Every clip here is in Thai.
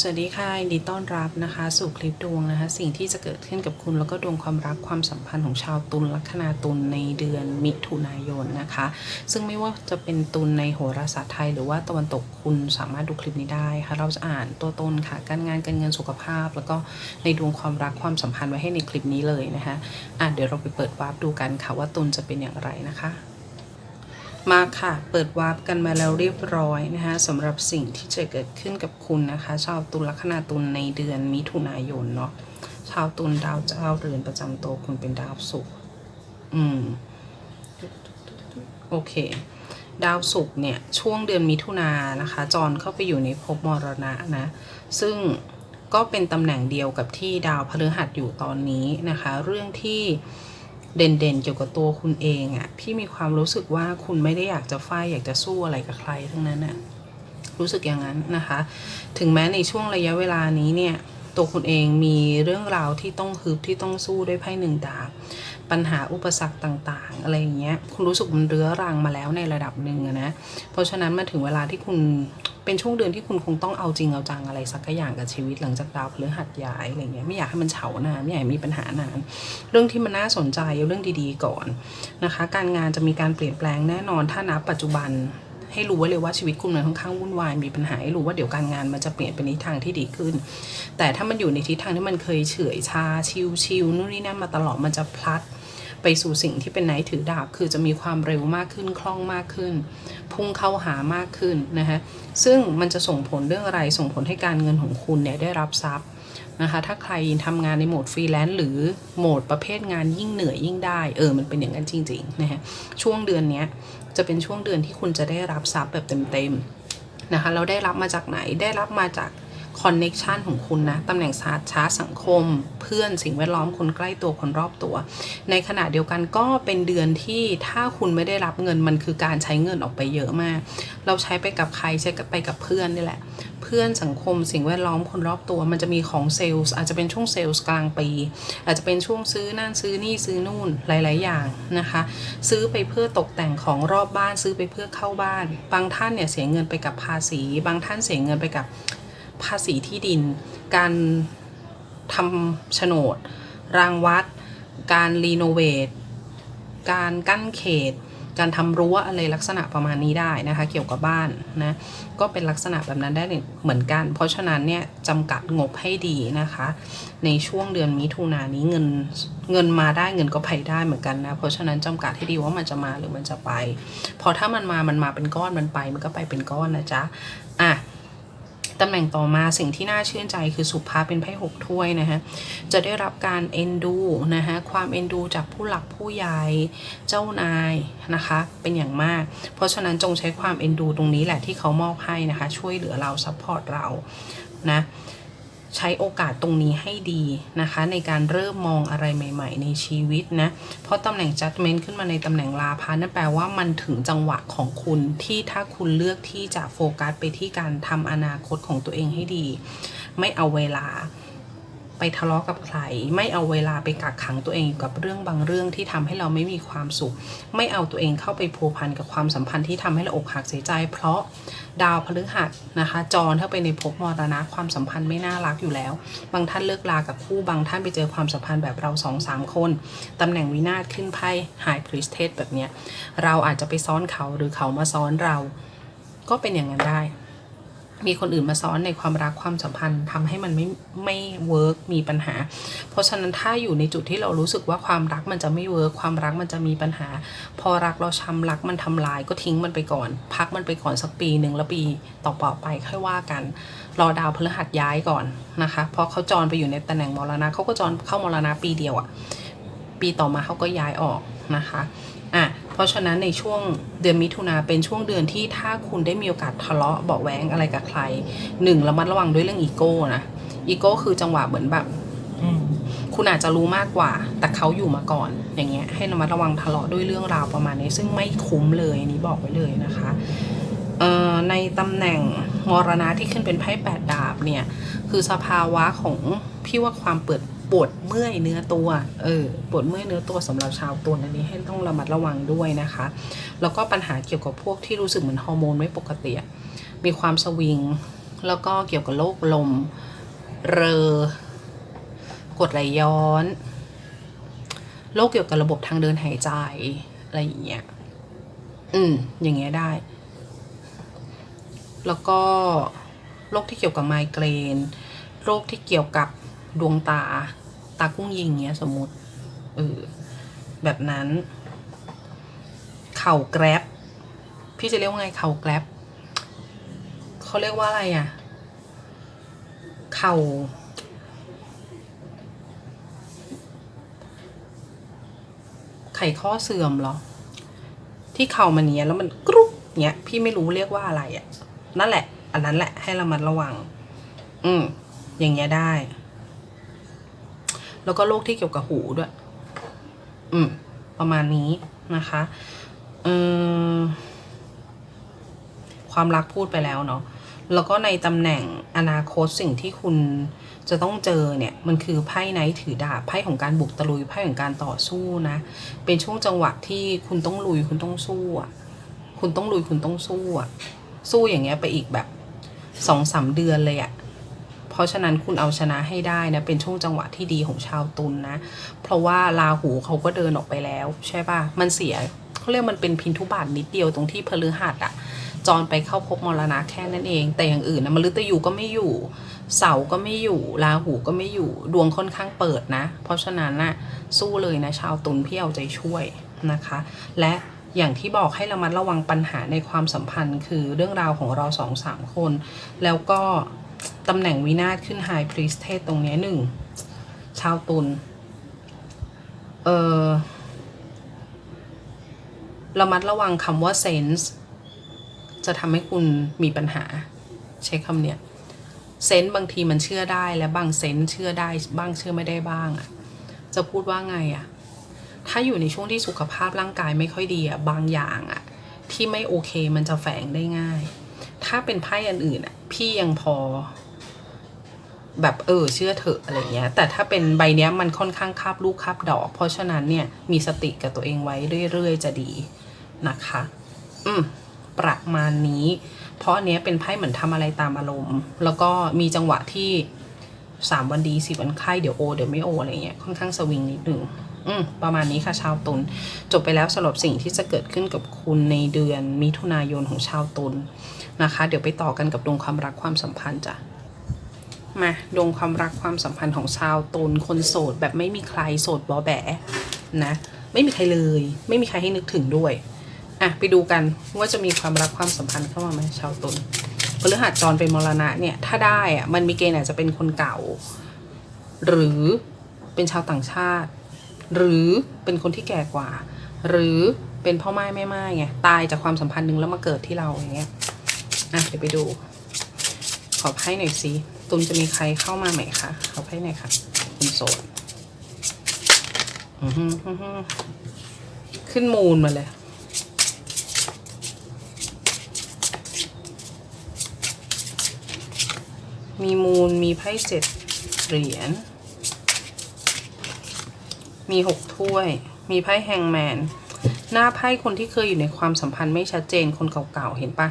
สวัสดีค่ะยินดีต้อนรับนะคะ สู่คลิปดวงนะคะ สิ่งที่จะเกิดขึ้นกับคุณแล้วก็ดวงความรักความสัมพันธ์ของชาวตุลลัคนาตุลในเดือนมิถุนายนนะคะ ซึ่งไม่ว่าจะเป็นตุลในโหราศาสตร์ไทย หรือว่าตะวันตกคุณสามารถดูคลิปนี้ได้ค่ะ เราจะอ่านตัวตนค่ะ การงานการเงินสุขภาพ แล้วก็ในดวงความรักความสัมพันธ์ไว้ให้ในคลิปนี้เลยนะคะอะเดี๋ยวเราไปเปิดวาร์ปดูกันค่ะว่าตุลจะเป็นอย่างไรนะคะ มาค่ะ เปิดวาร์ปกันมาแล้วเรียบร้อยนะคะสำหรับสิ่งที่จะเกิดขึ้นกับคุณนะคะ ชาวตุลลัคนาตุลในเดือนมิถุนายนเนาะ ชาวตุลดาวเจ้าเรือนประจำตัวคุณเป็นดาวศุกร์ อืม โอเค ดาวศุกร์เนี่ย ช่วงเดือนมิถุนายนนะคะ จรเข้าไปอยู่ในภพมรณะนะ ซึ่งก็เป็นตำแหน่งเดียวกับที่ดาวพฤหัสอยู่ตอนนี้นะคะ เรื่องที่ เด่นๆเกี่ยวกับตัวคุณเองอะ่ะพี่มีความรู้สึกว่าคุณไม่ได้อยากจะไฟอยากจะสู้อะไรกับใครทั้งนั้นอะ่ะรู้สึกอย่างนั้นนะคะ ถึงแม้ในช่วงระยะเวลานี้เนี่ย ตัวคุณเองมีเรื่องราวที่ต้องฮึบที่ต้องสู้ด้วยไพ่หนึ่งดาบ ปัญหาอุปสรรคต่างๆ อะไรอย่างเงี้ย คุณรู้สึกมันเรื้อรังมาแล้วในระดับหนึ่งนะ เพราะฉะนั้นมาถึงเวลาที่คุณ เป็นช่วงเดือนที่คุณคงต้องเอาจริงเอาจังอะไรสักอย่างกับชีวิตหลังจากดาวพฤหัสย้ายอะไรเงี้ยไม่อยากให้มันเฉานานไม่อยากมีปัญหานาน เรื่องที่มันน่าสนใจเอาเรื่องดีๆก่อนนะคะ การงานจะมีการเปลี่ยนแปลงแน่นอนถ้านับปัจจุบันให้รู้ไว้เลยว่าชีวิตคุณมันค่อนข้างวุ่นวายมีปัญหาให้รู้ว่าเดี๋ยวการงานมันจะเปลี่ยนไปในทางที่ดีขึ้น แต่ถ้ามันอยู่ในทิศทางที่มันเคยเฉื่อยชาชิวๆนู่นนี่นั่นมาตลอดมันจะพลัด ไปสู่สิ่งที่เป็นไนท์ถือดาบ คือจะมีความเร็วมากขึ้นคล่องมากขึ้น พุ่งเข้าหามากขึ้นนะคะซึ่งมันจะส่งผลเรื่องอะไรส่งผลให้การเงินของคุณเนี่ยได้รับทรัพย์นะคะถ้าใครทำงานในโหมดฟรีแลนซ์หรือโหมดประเภทงานยิ่งเหนื่อยยิ่งได้ เออ มันเป็นอย่างนั้นจริงๆนะคะช่วงเดือนนี้จะเป็นช่วงเดือนที่คุณจะได้รับทรัพย์แบบเต็มๆนะคะเราได้รับมาจากไหนได้รับมาจาก คอนเน็ชันของคุณนะตำแหน่งศาร์ช้าสังคม เพื่อนสิ่งแวดล้อมคนใกล้ตัวคนรอบตัว ในขณะเดียวกันก็เป็นเดือนที่ถ้าคุณไม่ได้รับเงินมันคือการใช้เงินออกไปเยอะมาก เราใช้ไปกับใครใช้ไปกับเพื่อนนี่แหละ เพื่อนสังคมสิ่งแวดล้อมคนรอบตัว มันจะมีของเซลล์อาจจะเป็นช่วงเซลล์กลางปี อาจจะเป็นช่วงซื้อนั่นซื้อนี่ซื้อนู่นหลาย ๆ อย่างนะคะ ซื้อไปเพื่อตกแต่งของรอบบ้านซื้อไปเพื่อเข้าบ้าน บางท่านเนี่ยเสียเงินไปกับภาษี บางท่านเสียเงินไปกับ ภาษีที่ดิน การทำโฉนด รางวัด การรีโนเวท การกั้นเขต การทำรั้วอะไรลักษณะประมาณนี้ได้นะคะ เกี่ยวกับบ้านนะ ก็เป็นลักษณะแบบนั้นได้เหมือนกัน เพราะฉะนั้นเนี่ยจำกัดงบให้ดีนะคะ ในช่วงเดือนมิถุนายนนี้เงินเงินมาได้เงินก็ไปได้เหมือนกันนะ เพราะฉะนั้นจำกัดให้ดีว่ามันจะมาหรือมันจะไป พอถ้ามันมา มันมาเป็นก้อน มันไป มันก็ไปเป็นก้อนนะจ๊ะ อะ ตำแหน่งต่อมาสิ่งที่น่าชื่นใจคือสุภาพเป็นไพ่หกถ้วยนะฮะจะได้รับการเอ็นดูนะฮะความเอ็นดูจากผู้หลักผู้ใหญ่เจ้านายนะคะเป็นอย่างมาก เพราะฉะนั้นจงใช้ความเอ็นดูตรงนี้แหละที่เขามอบให้นะคะช่วยเหลือเราซัพพอร์ตเรานะ ใช้โอกาสตรงนี้ให้ดีนะคะ ในการเริ่มมองอะไรใหม่ ๆ ในชีวิตนะ เพราะตำแหน่ง judgment ขึ้นมาในตำแหน่งลาพานั่นแปลว่ามันถึงจังหวะของคุณที่ถ้าคุณเลือกที่จะโฟกัสไปที่การทำอนาคตของตัวเองให้ดี ไม่เอาเวลา ไปทะเลาะกับใคร ไม่เอาเวลาไปกักขังตัวเองอยู่กับเรื่องบางเรื่องที่ทำให้เราไม่มีความสุข ไม่เอาตัวเองเข้าไปพัวพันกับความสัมพันธ์ที่ทำให้เราอกหักเสียใจ เพราะดาวพฤหัสนะคะ จรเข้าไปในภพมรณะความสัมพันธ์ไม่น่ารักอยู่แล้ว บางท่านเลิกลากับคู่บางท่านไปเจอความสัมพันธ์แบบเราสองสามคนตำแหน่งวินาศขึ้นไพ่ไฮพรีสเทสแบบเนี้ยเราอาจจะไปซ้อนเขาหรือเขามาซ้อนเรา ก็เป็นอย่างนั้นได้ มีคนอื่นมาซ้อนในความรักความสัมพันธ์ทำให้มันไม่ไม่เวิร์กมีปัญหา เพราะฉะนั้นถ้าอยู่ในจุดที่เรารู้สึกว่าความรักมันจะไม่เวิร์กความรักมันจะมีปัญหา พอรักเราช้ำรักมันทำลายก็ทิ้งมันไปก่อน พักมันไปก่อนสักปีหนึ่งแล้วปีต่อๆไปค่อยว่ากัน รอดาวพฤหัสย้ายก่อนนะคะเพราะเขาจรไปอยู่ในตำแหน่งมรณะเขาก็จรเข้ามรณะปีเดียวอะปีต่อมาเขาก็ย้ายออกนะคะ เพราะฉะนั้นในช่วงเดือนมิถุนาเป็นช่วงเดือนที่ถ้าคุณได้มีโอกาสทะเลาะเบาะแว้งอะไรกับใครหนึ่งระมัดระวังด้วยเรื่องอีโก้นะอีโก้คือจังหวะเหมือนแบบอืมคุณอาจจะรู้มากกว่า แต่เขาอยู่มาก่อน อย่างเงี้ย ให้ระมัดระวังทะเลาะด้วยเรื่องราวประมาณนี้ ซึ่งไม่คุ้มเลยอันนี้บอกไว้เลยนะคะเอ่อในตำแหน่งมรณะที่ขึ้นเป็นไพ่แปดดาบเนี่ย คือสภาวะของพี่ว่าความเปิด ปวดเมื่อยเนื้อตัว เออ ปวดเมื่อยเนื้อตัวสำหรับชาวตัวอันนี้ให้ต้องระมัดระวังด้วยนะคะ แล้วก็ปัญหาเกี่ยวกับพวกที่รู้สึกเหมือนฮอร์โมนไม่ปกติ มีความสวิง แล้วก็เกี่ยวกับโรคลม เรอกดไหลย้อน โรคเกี่ยวกับระบบทางเดินหายใจ อะไรอย่างเงี้ย อืม อย่างเงี้ยได้ แล้วก็โรคที่เกี่ยวกับไมเกรน โรคที่เกี่ยวกับ ดวงตา ตากุ้งยิงเงี้ยสมมติ เออ แบบนั้น เข่าแกร็บ พี่จะเรียกว่าไงเข่าแกร็บเขาเรียกว่าอะไรอะ เข่า ไขข้อเสื่อมเหรอ ที่เข่ามันเนี้ยแล้วมันกรุ๊ปเนี้ย พี่ไม่รู้เรียกว่าอะไรอะ นั่นแหละ อันนั้นแหละให้ระมัดระวัง อืมอย่างเงี้ยได้ แล้วก็โรคที่เกี่ยวกับหูด้วย อืม ประมาณนี้นะคะเออความรักพูดไปแล้วเนาะแล้วก็ในตำแหน่งอนาคตสิ่งที่คุณจะต้องเจอเนี่ยมันคือไพ่ไนท์ถือดาบไพ่ของการบุกตะลุยไพ่ของการต่อสู้นะ เป็นช่วงจังหวะที่คุณต้องลุยคุณต้องสู้อะคุณต้องลุยคุณต้องสู้อะสู้อย่างเงี้ยไปอีกแบบสองสามเดือนเลยอะ เพราะฉะนั้นคุณเอาชนะให้ได้นะ เป็นช่วงจังหวะที่ดีของชาวตุลนนะ เพราะว่าราหูเขาก็เดินออกไปแล้ว ใช่ป่ะมันเสียเขาเรียกมันเป็นพินทุบาทนิดเดียวตรงที่พฤหัสอะจรไปเข้าพบมรณะแค่นั้นเอง แต่อย่างอื่นนะมฤตยูก็ไม่อยู่ เสาก็ไม่อยู่ราหูก็ไม่อยู่ดวงค่อนข้างเปิดนะ เพราะฉะนั้นนะ่ะสู้เลยนะชาวตุลพี่เอาใจช่วยนะคะ และอย่างที่บอกให้ระมัดระวังปัญหาในความสัมพันธ์ คือเรื่องราวของเราสองสามคน แล้วก็ ตำแหน่งวินาศขึ้นไฮพรีสเทสตรงนี้หนึ่ง ชาวตุลเออระมัดระวังคำว่าเซนส์จะทำให้คุณมีปัญหา ใช้คำเนี้ยเซนส์บางทีมันเชื่อได้และบางเซนส์เชื่อได้บ้างเชื่อไม่ได้บ้างอะ่ะจะพูดว่าไงอะ่ะถ้าอยู่ในช่วงที่สุขภาพร่างกายไม่ค่อยดีอะ่ะบางอย่างอะ่ะที่ไม่โอเคมันจะแฝงได้ง่าย ถ้าเป็นไพ่อันอื่นอะ พี่ยังพอ แบบเออเชื่อเถอะอะไรเงี้ย แต่ถ้าเป็นใบเนี้ยมันค่อนข้างคาบลูกคาบดอก เพราะฉะนั้นเนี่ยมีสติกับตัวเองไว้เรื่อยๆจะดีนะคะ อืมประมาณนี้ เพราะอันเนี้ยเป็นไพ่เหมือนทำอะไรตามอารมณ์ แล้วก็มีจังหวะที่สามวันดีสี่วันไข้เดี๋ยวโอเดี๋ยวไม่โออะไรเงี้ยค่อนข้างสวิงนิดหนึ่งอืมประมาณนี้ค่ะชาวตุลจบไปแล้วสำหรับสิ่งที่จะเกิดขึ้นกับคุณในเดือนมิถุนายนของชาวตุล นะคะ เดี๋ยวไปต่อกันกับดวงความรักความสัมพันธ์จ้ะมาดวงความรักความสัมพันธ์ของชาวตุลคนโสดแบบไม่มีใครโสดบอแบะนะไม่มีใครเลย ไม่มีใครให้นึกถึงด้วยอะไปดูกันว่าจะมีความรักความสัมพันธ์เข้ามาไหมชาวตุลพฤหัสจรเป็นมรณะเนี่ยถ้าได้อะมันมีเกณฑ์อาจจะเป็นคนเก่า หรือเป็นชาวต่างชาติ หรือเป็นคนที่แก่กว่า หรือเป็นพ่อไม้แม่ไม้ไงตายจากความสัมพันธ์หนึ่งแล้วมาเกิดที่เราอย่างเงี้ย อะเดี๋ยวไปดู ขอไพ่หน่อยสิตุมจะมีใครเข้ามาไหมคะขอไพ่หน่อยค่ะคุณโสดอือหือหือหือขึ้นมูลมาเลยมีมูลมีไพ่เจ็ดเหรียญ มีหกถ้วย มีไพ่แฮงแมน หน้าไพ่คนที่เคยอยู่ในความสัมพันธ์ไม่ชัดเจนคนเก่าๆ เห็นปะ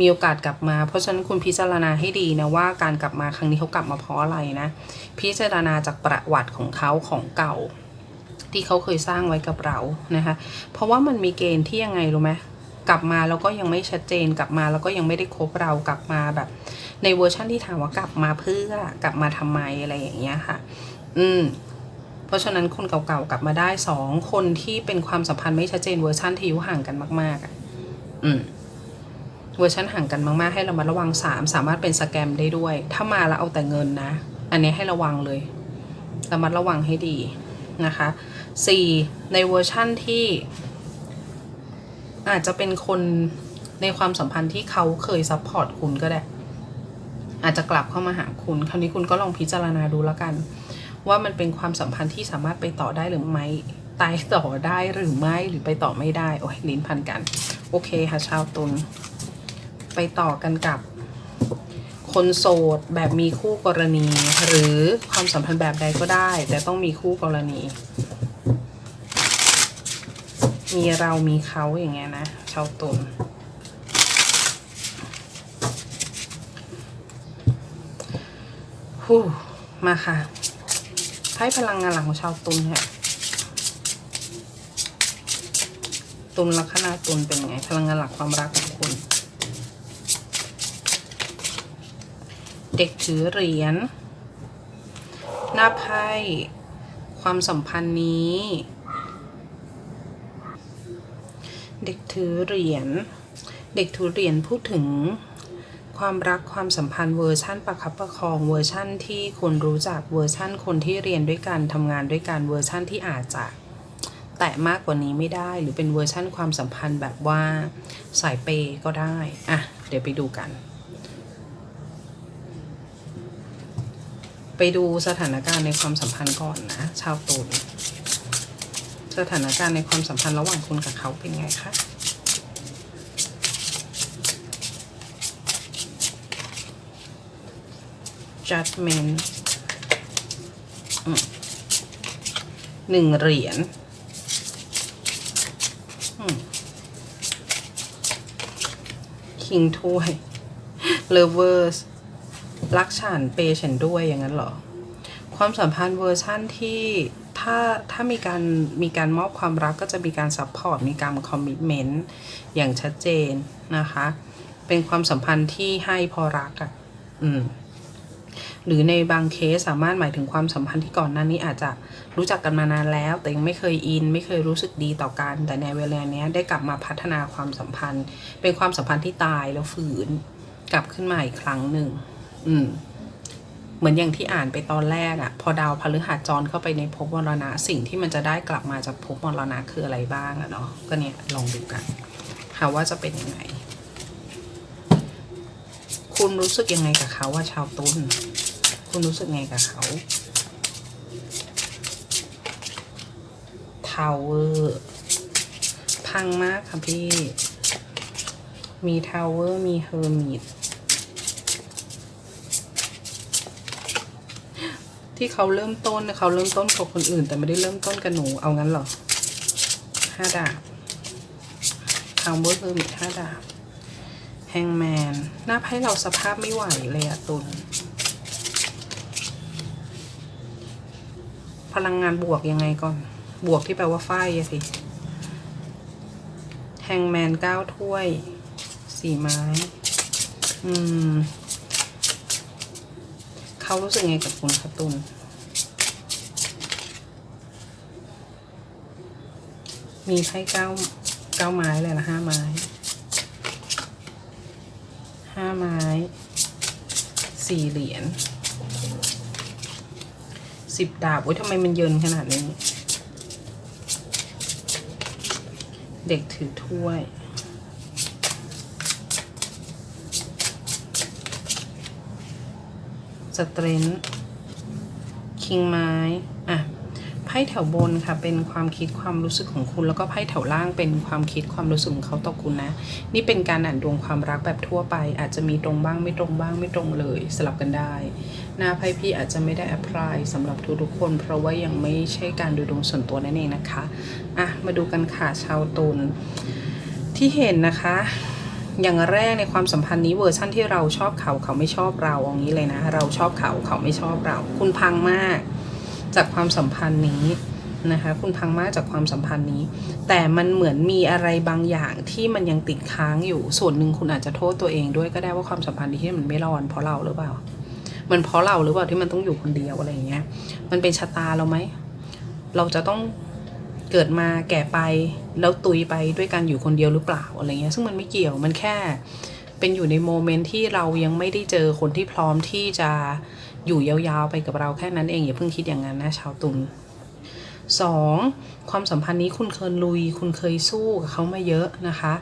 มีโอกาสกลับมา เพราะฉะนั้นคุณพิจารณาให้ดีนะว่าการกลับมาครั้งนี้เขากลับมาเพราะอะไรนะ พิจารณาจากประวัติของเขาของเก่า ที่เขาเคยสร้างไว้กับเรานะคะ เพราะว่ามันมีเกณฑ์ที่ยังไงรู้ไหมกลับมาแล้วก็ยังไม่ชัดเจนกลับมาแล้วก็ยังไม่ได้คบเรากลับมาแบบ ในเวอร์ชันที่ถามว่ากลับมาเพื่อกลับมาทำไมอะไรอย่างเงี้ยค่ะ อืมเพราะฉะนั้นคนเก่าๆกลับมาได้สองคนที่เป็นความสัมพันธ์ไม่ชัดเจนเวอร์ชันที่อายุห่างกันมาก ๆอะอืม เวอร์ชันห่างกันมาก ๆ ให้เรามาระวังสามสามารถเป็นสแกมได้ด้วย ถ้ามาแล้วเอาแต่เงินนะ อันนี้ให้ระวังเลยระมัดระวังให้ดีนะคะสี่ในเวอร์ชั่นที่อาจจะเป็นคนในความสัมพันธ์ที่เขาเคยซัพพอร์ตคุณก็ได้ อาจจะกลับเข้ามาหาคุณ คราวนี้คุณก็ลองพิจารณาดูแล้วกัน ว่ามันเป็นความสัมพันธ์ที่สามารถไปต่อได้หรือไม่ตายต่อได้หรือไม่หรือไปต่อไม่ได้ โอ้ยลิ้นพันกัน โอเคค่ะชาวตุล ไปต่อกันกับ คนโสดแบบมีคู่กรณี หรือความสัมพันธ์แบบใดก็ได้ แต่ต้องมีคู่กรณี มีเรามีเขาอย่างเงี้ยนะชาวตุลฮู้มาค่ะไพ่พลังงานหลังของชาวตุลค่ะตุลลัคนาตุลเป็นไง พลังงานหลักความรักของคุณ เด็กถือเหรียญ หน้าไพ่ ความสัมพันธ์นี้ เด็กถือเหรียญ เด็กถือเหรียญพูดถึงความรักความสัมพันธ์เวอร์ชั่นประคับประคองเวอร์ชั่นที่คนรู้จักเวอร์ชั่นคนที่เรียนด้วยกันทำงานด้วยกันเวอร์ชั่นที่อาจจะแตะมากกว่านี้ไม่ได้ หรือเป็นเวอร์ชั่นความสัมพันธ์แบบว่าสายเปย์ก็ได้ อะ เดี๋ยวไปดูกัน ไปดูสถานการณ์ในความสัมพันธ์ก่อนนะ ชาวตุลสถานการณ์ในความสัมพันธ์ระหว่างคุณกับเขาเป็นไงคะ judgment อืมหนึ่งเหรียญอืม king ถ้วย lovers รั รักฉันเปย์ฉันด้วยอย่างนั้นเหรอ ความสัมพันธ์เวอร์ชั่นที่ถ้าถ้ามีการมีการมอบความรักก็จะมีการซัพพอร์ตมีการคอมมิชเมนต์อย่างชัดเจนนะคะ เป็นความสัมพันธ์ที่ให้พอรักอะ่ะอืมหรือในบางเคสสามารถหมายถึงความสัมพันธ์ที่ก่อนหน้านี้อาจจะรู้จักกันมานานแล้ว แต่ยังไม่เคยอิน ไม่เคยรู้สึกดีต่อกัน แต่ในเวลาเนี้ยได้กลับมาพัฒนาความสัมพันธ์ เป็นความสัมพันธ์ที่ตายแล้วฝืน กลับขึ้นมาอีกครั้งหนึ่ง อืม เหมือนอย่างที่อ่านไปตอนแรกอะพอดาวพฤหัสจรเข้าไปในภพมรณะ สิ่งที่มันจะได้กลับมาจากภพมรณะคืออะไรบ้างอะเนาะก็เนี่ยลองดูกันค่ะว่าจะเป็นยังไง คุณรู้สึกยังไงกับเขาว่าชาวตุลคุณรู้สึกไงกับเขาทาวเวอร์พังมากค่ะพี่ มีทาวเวอร์ มีเฮอร์มิต ที่เขาเริ่มต้นเขาเริ่มต้นกับคนอื่น แต่ไม่ได้เริ่มต้นกับหนูเอางั้นหรอห้าดาบทาวเวอร์เฮอร์มิตห้าดาบแฮงแมนหน้าไพ่เราสภาพไม่ไหวเลยอะตุนพลังงานบวกยังไงก่อน บวกที่แปลว่าฝ้ายอะสิแฮงแมนเก้าถ้วย สี่ไม้ อืม เขารู้สึกไงกับคุณคะตุนมีไพ่เก้าเก้าไม้เลยนะห้าไม้ห้าไม้สี่เหรียญสิบดาบโอ้ยทำไมมันเยินขนาดนี้ เด็กถือถ้วย เตรนคิงไม้อะไพ่แถวบนค่ะเป็นความคิดความรู้สึกของคุณแล้วก็ไพ่แถวล่างเป็นความคิดความรู้สึกของเขาต่อคุณนะ นี่เป็นการอ่านดวงความรักแบบทั่วไป อาจจะมีตรงบ้างไม่ตรงบ้างไม่ตรงเลยสลับกันได้ หน้าไพ่พี่อาจจะไม่ได้แอพพลายสำหรับทุกๆคน เพราะว่ายังไม่ใช่การดูดวงส่วนตัวนั่นเองนะคะอะมาดูกันค่ะชาวตุลที่เห็นนะคะ อย่างแรกในความสัมพันธ์นี้เวอร์ชั่นที่เราชอบเขาเขาไม่ชอบเราอย่างนี้เลยนะ เราชอบเขาเขาไม่ชอบเรา คุณพังมาก จากความสัมพันธ์นี้นะคะคุณพังมากจากความสัมพันธ์นี้ แต่มันเหมือนมีอะไรบางอย่างที่มันยังติดค้างอยู่ส่วนหนึ่งคุณอาจจะโทษตัวเองด้วยก็ได้ว่าความสัมพันธ์นี้ที่มันไม่รอนเพราะเราหรือเปล่า มันเพราะเราหรือเปล่าที่มันต้องอยู่คนเดียวอะไรอย่างเงี้ยมันเป็นชะตาเราไหมเราจะต้อง เกิดมาแก่ไปแล้วตุยไปด้วยการอยู่คนเดียวหรือเปล่าอะไรเงี้ยซึ่งมันไม่เกี่ยวมันแค่เป็นอยู่ในโมเมนต์ที่เรายังไม่ได้เจอคนที่พร้อมที่จะอยู่ยาวๆไปกับเราแค่นั้นเองอย่าเพิ่งคิดอย่างนั้นนะชาวตุลสองความสัมพันธ์นี้คุณเคยลุย คุณเคยสู้กับเขามาเยอะนะคะ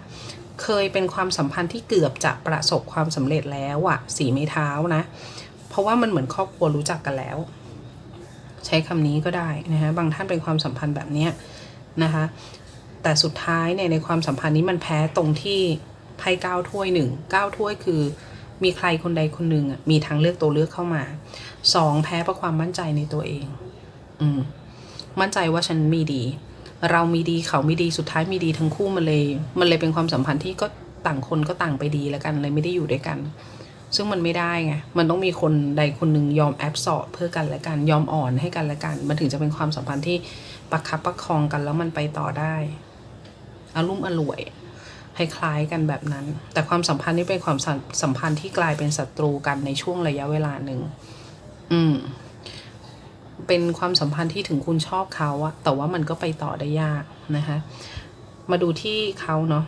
เคยเป็นความสัมพันธ์ที่เกือบจะประสบความสำเร็จแล้วอะสีไม้เท้านะ เพราะว่ามันเหมือนครอบครัวรู้จักกันแล้ว ใช้คำนี้ก็ได้นะคะบางท่านเป็นความสัมพันธ์แบบเนี้ย นะคะแต่สุดท้ายเนี่ยในความสัมพันธ์นี้มันแพ้ตรงที่ไพ่เก้าถ้วยหนึ่งเก้าถ้วยคือ มีใครคนใดคนหนึ่งมีทางเลือกตัวเลือกเข้ามาสองแพ้เพราะความมั่นใจในตัวเอง อืมมั่นใจว่าฉันมีดี เรามีดีเขามีดีสุดท้ายมีดีทั้งคู่มันเลย มันเลยเป็นความสัมพันธ์ที่ก็ต่างคนก็ต่างไปดีแล้วกันเลยไม่ได้อยู่ด้วยกัน ซึ่งมันไม่ได้ไงมันต้องมีคนใดคนหนึ่งยอมแอบสอบเพื่อกันและกันยอมอ่อนให้กันและกัน มันถึงจะเป็นความสัมพันธ์ที่ ประคับประคองกันแล้วมันไปต่อได้อารมุ่มอร่วยคล้ายๆกันแบบนั้น แต่ความสัมพันธ์นี้เป็นความสัมสัมพันธ์ที่กลายเป็นศัตรูกันในช่วงระยะเวลาหนึ่ง อืม เป็นความสัมพันธ์ที่ถึงคุณชอบเขาอะแต่ว่ามันก็ไปต่อได้ยากนะคะ มาดูที่เขาเนาะ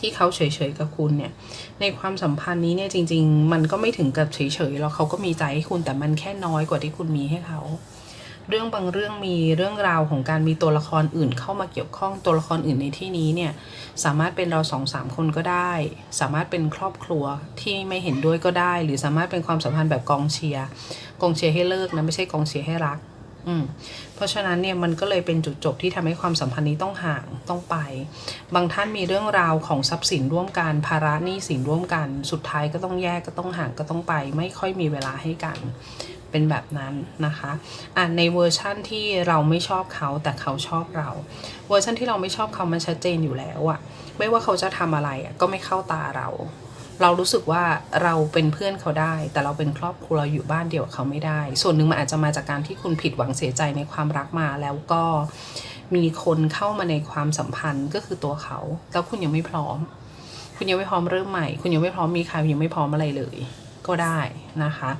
ที่เขาเฉยๆกับคุณเนี่ย ในความสัมพันธ์นี้เนี่ยจริง ๆ มันก็ไม่ถึงกับเฉยๆหรอกเขาก็มีใจให้คุณแต่มันแค่น้อยกว่าที่คุณมีให้เขา เรื่องบางเรื่องมีเรื่องราวของการมีตัวละครอื่นเข้ามาเกี่ยวข้องตัวละครอื่นในที่นี้เนี่ยสามารถเป็นเราสองสามคนก็ได้ สามารถเป็นครอบครัวที่ไม่เห็นด้วยก็ได้ หรือสามารถเป็นความสัมพันธ์แบบกองเชียร์กองเชียร์ให้เลิกนะไม่ใช่กองเชียร์ให้รักอืมเพราะฉะนั้นเนี่ยมันก็เลยเป็นจุดจบที่ทำให้ความสัมพันธ์นี้ต้องห่างต้องไป บางท่านมีเรื่องราวของทรัพย์สินร่วมกันภาระหนี้สินร่วมกัน สุดท้ายก็ต้องแยกก็ต้องห่างก็ต้องไป ไม่ค่อยมีเวลาให้กัน เป็นแบบนั้นนะคะอะในเวอร์ชั่นที่เราไม่ชอบเขาแต่เขาชอบเรา เวอร์ชันที่เราไม่ชอบเขามันชัดเจนอยู่แล้วอะไม่ว่าเขาจะทำอะไรอะก็ไม่เข้าตาเรา เรารู้สึกว่าเราเป็นเพื่อนเขาได้ แต่เราเป็นครอบครัวเราอยู่บ้านเดียวกับเขาไม่ได้ ส่วนหนึ่งมันอาจจะมาจากการที่คุณผิดหวังเสียใจในความรักมาแล้วก็มีคนเข้ามาในความสัมพันธ์ก็คือตัวเขาแล้วคุณยังไม่พร้อม คุณยังไม่พร้อมเริ่มใหม่ คุณยังไม่พร้อมมีใครยังไม่พร้อมอะไรเลย ก็ได้นะคะ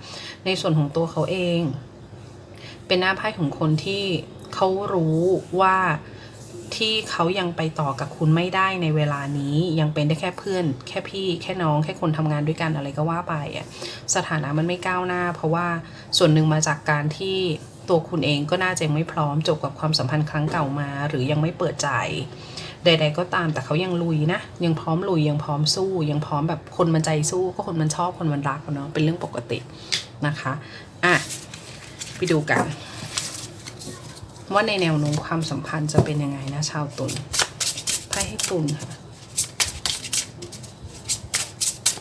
ในส่วนของตัวเขาเอง เป็นหน้าไพ่ของคนที่เขารู้ว่าที่เขายังไปต่อกับคุณไม่ได้ในเวลานี้ยังเป็นได้แค่เพื่อน แค่พี่แค่น้องแค่คนทำงานด้วยกันอะไรก็ว่าไปอะสถานะมันไม่ก้าวหน้า เพราะว่าส่วนหนึ่งมาจากการที่ตัวคุณเองก็น่าจะยังไม่พร้อมจบกับความสัมพันธ์ครั้งเก่ามา หรือยังไม่เปิดใจ ใด ๆ ก็ตามแต่เขายังลุยนะ ยังพร้อมลุยยังพร้อมสู้ ยังพร้อมแบบคนมันใจสู้ก็คนมันชอบคนมันรักเนาะเป็นเรื่องปกตินะคะอะไปดูกัน ว่าในแนวโน้มความสัมพันธ์จะเป็นยังไงนะ ชาวตุลไพ่ให้ตุลค่ะ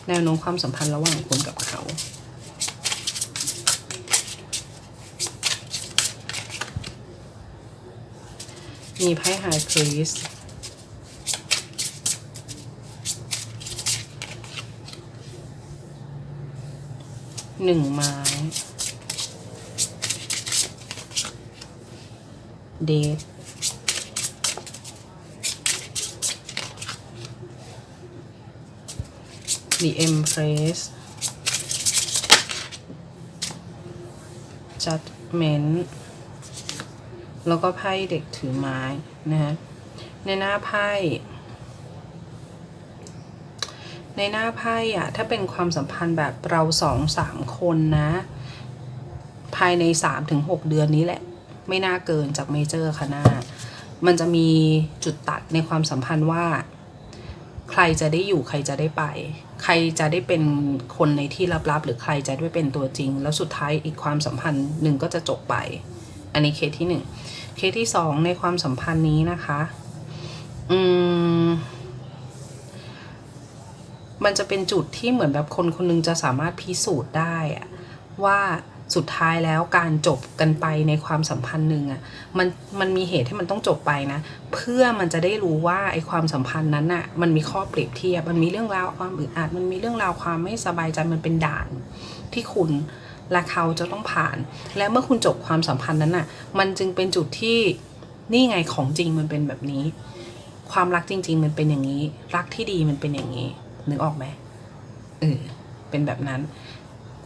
แนวโน้มความสัมพันธ์ระหว่างคุณกับเขามีไพ่ไฮพรีส หนึ่งไม้ เดท The Empress Judgment แล้วก็ไพ่เด็กถือไม้นะฮะในหน้าไพ่ ในหน้าไพ่อะถ้าเป็นความสัมพันธ์แบบเราสองสามคนนะ ภายในสามถึงหกเดือนนี้แหละ ไม่น่าเกินจากเมเจอร์ค่ะน้ามันจะมีจุดตัดในความสัมพันธ์ว่า ใครจะได้อยู่ใครจะได้ไป ใครจะได้เป็นคนในที่ลับๆ หรือใครจะได้เป็นตัวจริง แล้วสุดท้ายอีกความสัมพันธ์หนึ่งก็จะจบไป อันนี้เคสที่หนึ่งเคสที่สองในความสัมพันธ์นี้นะคะ อืม มันจะเป็นจุดที่เหมือนแบบคนคนหนึงจะสามารถพิสูจน์ได้อะว่าสุดท้ายแล้วการจบกันไปในความสัมพันธ์หนึ่งอะมันมันมีเหตุที่มันต้องจบไปนะ เพื่อมันจะได้รู้ว่าไอ้ความสัมพันธ์นั้นอะมันมีข้อเปรียบเทียบมันมีเรื่องราวความอึดอัดมันมีเรื่องราวความไม่สบายใจมันเป็นด่านที่คุณและเขาจะต้องผ่าน และเมื่อคุณจบความสัมพันธ์นั้นน่ะมันจึงเป็นจุดที่นี่ไงของจริงมันเป็นแบบนี้ ความรักจริง ๆ มันเป็นอย่างนี้ รักที่ดีมันเป็นอย่างนี้ นึกออกไหมเออเป็นแบบนั้น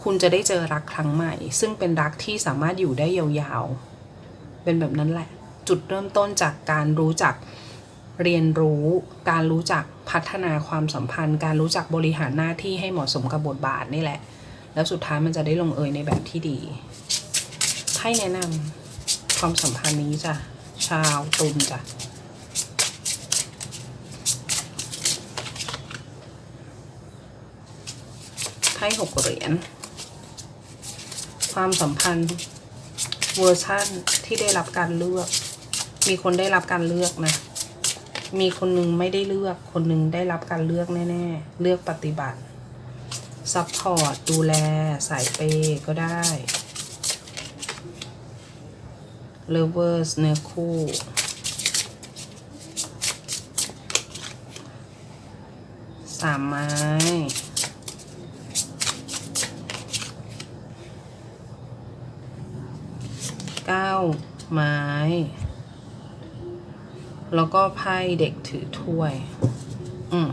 คุณจะได้เจอรักครั้งใหม่ ซึ่งเป็นรักที่สามารถอยู่ได้ยาวๆ เป็นแบบนั้นแหละ จุดเริ่มต้นจากการรู้จักเรียนรู้ การรู้จักพัฒนาความสัมพันธ์ การรู้จักบริหารหน้าที่ให้เหมาะสมกับบทบาทนี่แหละ แล้วสุดท้ายมันจะได้ลงเอยในแบบที่ดีไพ่แนะนำความสัมพันธ์นี้จ้ะชาวตุลจ้ะ ไพ่หกเหรียญ ความสัมพันธ์เวอร์ชั่นที่ได้รับการเลือก มีคนได้รับการเลือกนะ มีคนหนึงไม่ได้เลือก คนหนึงได้รับการเลือกแน่ๆ เลือกปฏิบัติ ซัพพอร์ต ดูแล สายเปย์ก็ได้เลเวอร์สเนื้อคู่สามไม้ เก้าไม้ แล้วก็ไพ่เด็กถือถ้วย อืม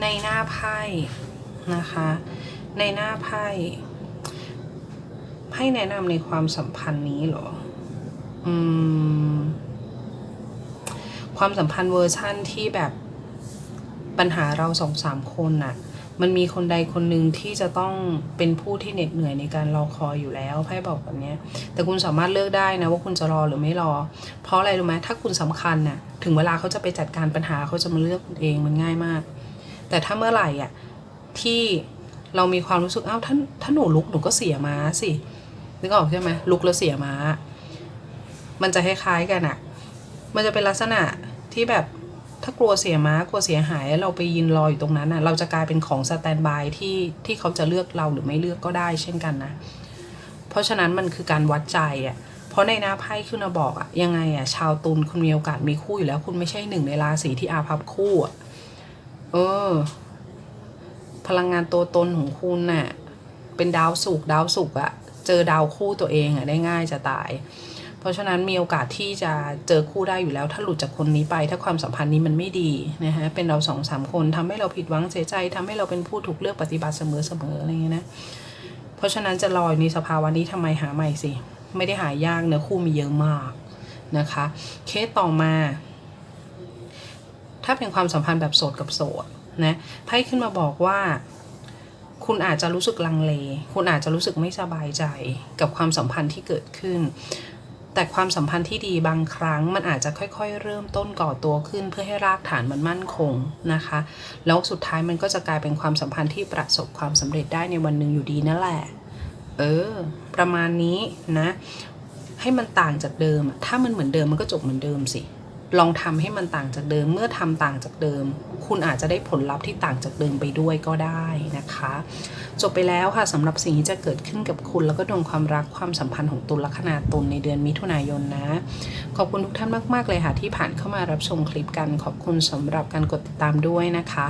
ในหน้าไพ่นะคะ ในหน้าไพ่ไพ่แนะนำในความสัมพันธ์นี้หรอ อืม ความสัมพันธ์เวอร์ชั่นที่แบบปัญหาเราสองสามคนน่ะ มันมีคนใดคนหนึ่งที่จะต้องเป็นผู้ที่เหน็ดเหนื่อยในการรอคอยอยู่แล้วไพ่บอกแบบนี้แต่คุณสามารถเลือกได้นะว่าคุณจะรอหรือไม่รอ เพราะอะไรรู้ไหมถ้าคุณสำคัญน่ะถึงเวลาเขาจะไปจัดการปัญหาเขาจะมาเลือกคุณเองมันง่ายมาก แต่ถ้าเมื่อไหร่อะที่เรามีความรู้สึกอ้าวถ้าถ้าหนูลุกหนูก็เสียม้าสินึกออกใช่ไหมลุกแล้วเสียม้า มันจะคล้ายๆกันอะมันจะเป็นลักษณะที่แบบ ถ้ากลัวเสียม้ากลัวเสียหายเราไปยืนรออยู่ตรงนั้นน่ะเราจะกลายเป็นของสแตนบายที่ที่เขาจะเลือกเราหรือไม่เลือกก็ได้เช่นกันนะ เพราะฉะนั้นมันคือการวัดใจอะเพราะในหน้าไพ่ขึ้นมาบอกอะยังไงอะชาวตุลคุณมีโอกาสมีคู่อยู่แล้ว คุณไม่ใช่หนึ่งในราศีที่อาภัพคู่อะเออ พลังงานตัวตนของคุณน่ะเป็นดาวสุกดาวสุกร์อะเจอดาวคู่ตัวเองอะได้ง่ายจะตาย เพราะฉะนั้นมีโอกาสที่จะเจอคู่ได้อยู่แล้ว ถ้าหลุดจากคนนี้ไป ถ้าความสัมพันธ์นี้มันไม่ดีนะฮะเป็นเราสองสามคนทำให้เราผิดหวังเสียใจทำให้เราเป็นผู้ถูกเลือกปฏิบัติเสมอเสมออะไรอย่างเงี้ยนะเพราะฉะนั้นจะลอยในสภาวะนี้ทำไมหาใหม่สิไม่ได้หายากเนื้อะคู่มีเยอะมากนะคะ เคสต่อมา ถ้าเป็นความสัมพันธ์แบบโสดกับโสดนะไพ่ขึ้นมาบอกว่าคุณอาจจะรู้สึกลังเล คุณอาจจะรู้สึกไม่สบายใจกับความสัมพันธ์ที่เกิดขึ้น แต่ความสัมพันธ์ที่ดีบางครั้งมันอาจจะค่อยๆ เริ่มต้นก่อตัวขึ้น เพื่อให้รากฐานมันมั่นคงนะคะ แล้วสุดท้ายมันก็จะกลายเป็นความสัมพันธ์ที่ประสบความสำเร็จได้ในวันหนึ่งอยู่ดีนั่นแหละ เออ ประมาณนี้นะ ให้มันต่างจากเดิม ถ้ามันเหมือนเดิมมันก็จบเหมือนเดิมสิ ลองทำให้มันต่างจากเดิม เมื่อทำต่างจากเดิม คุณอาจจะได้ผลลัพธ์ที่ต่างจากเดิมไปด้วยก็ได้นะคะ จบไปแล้วค่ะสำหรับสิ่งที่จะเกิดขึ้นกับคุณ แล้วก็ดวงความรักความสัมพันธ์ของตุลลัคนาตุลในเดือนมิถุนายนนะ ขอบคุณทุกท่านมาก ๆ เลยค่ะ ที่ผ่านเข้ามารับชมคลิปกัน ขอบคุณสำหรับการกดติดตามด้วยนะคะ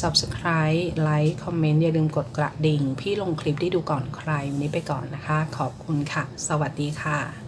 subscribe ไลค์คอมเมนต์อย่าลืมกดกระดิ่ง พี่ลงคลิปได้ดูก่อนใครวันนี้ไปก่อนนะคะ ขอบคุณค่ะ สวัสดีค่ะ